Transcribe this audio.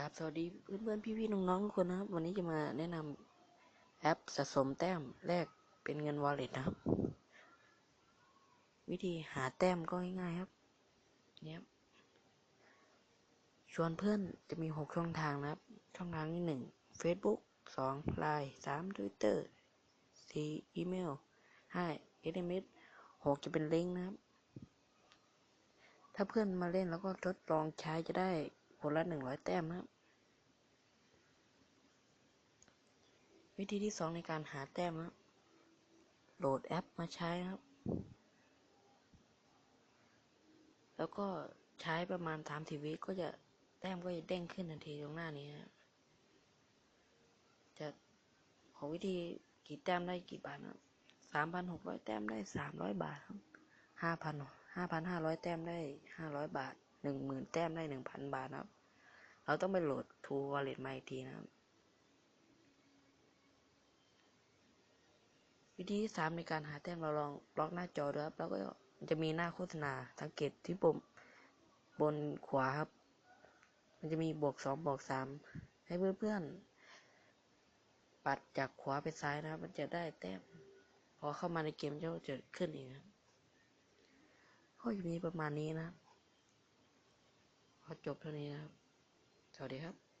ครับสวัสดีเพื่อนๆพี่ๆน้องๆทุกคนนะครับ วันนี้จะมาแนะนำแอปสะสมแต้มแลกเป็นเงิน wallet นะครับ วิธีหาแต้มก็ง่ายๆครับเนี่ยชวนเพื่อนจะมีหกช่องทางนะครับ ช่องทางที่หนึ่ง Facebook สอง Line สาม Twitter สี่อีเมลห้า SMS หกจะเป็นลิงก์นะครับ ถ้าเพื่อนมาเล่นแล้วก็ทดลองใช้จะได้ คนละหนึ่งร้อยแต้มนะครับ วิธีที่สองในการหาแต้มนะครับโหลดแอปมาใช้นะครับ แล้วก็ใช้ประมาณสามสิบวิก็จะแต้มก็จะเด้งขึ้นทันทีตรงหน้านี้นะครับจะขอวิธีกี่แต้มได้กี่บาทนะครับสามพันหกร้อยแต้มได้สามร้อยบาทครับห้าพันห้าพันห้าร้อยแต้มได้ห้าร้อยบาทหนึ่งหมื่นแต้มได้หนึ่งพันบาทครับ เราต้องไปโหลด True Wallet มาอีกทีนะครับ วิธีที่สามในการหาแต้มเราลองล็อกหน้าจอดูครับ แล้วก็จะมีหน้าโฆษณาสังเกตที่ปุ่มบนขวาครับ มันจะมีบวกสองบวกสามให้เพื่อนๆ ปัดจากขวาไปซ้ายนะครับ มันจะได้แต้ม พอเข้ามาในเกมจะจะขึ้นอีกครับก็จะมีประมาณนี้นะครับ พอจบเท่านี้นะครับ สวัสดีครับ